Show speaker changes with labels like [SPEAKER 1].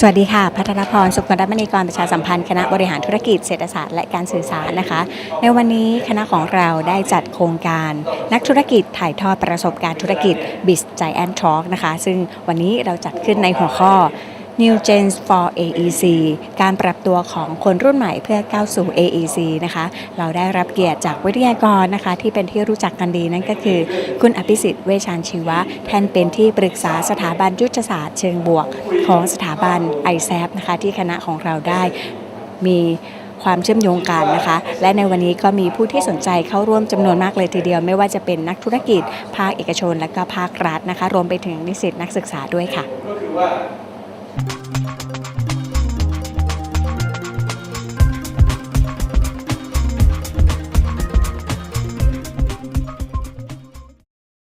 [SPEAKER 1] สวัสดีค่ะ พัฒนพร สุขรัตมณีกร ประชาสัมพันธ์ คณะบริหารธุรกิจเศรษฐศาสตร์และการสื่อสารนะคะ ในวันนี้คณะของเราได้จัดโครงการ นักธุรกิจถ่ายทอดประสบการณ์ธุรกิจ b i z Giant Talk นะคะ ซึ่งวันนี้เราจัดขึ้นในหัวข้อ New Gens for AEC การปรับตัวของคนรุ่นใหม่เพื่อก้าวสู่ AEC นะคะ เราได้รับเกียรติจากวิทยากรนะคะ ที่เป็นที่รู้จักกันดีนั่นก็คือ คุณอภิสิทธิ์เวชานชีวะ ท่านเป็นที่ปรึกษาสถาบันยุทธศาสตร์เชิงบวกของสถาบัน i s a p นะคะ ที่คณะของเราได้มีความเชื่อมโยงกันนะคะ และในวันนี้ก็มีผู้ที่สนใจเข้าร่วมจำนวนมากเลยทีเดียว ไม่ว่าจะเป็นนักธุรกิจ ภาคเอกชน และก็ภาครัฐนะคะ รวมไปถึงนิสิตนักศึกษาด้วยค่ะ Thank you.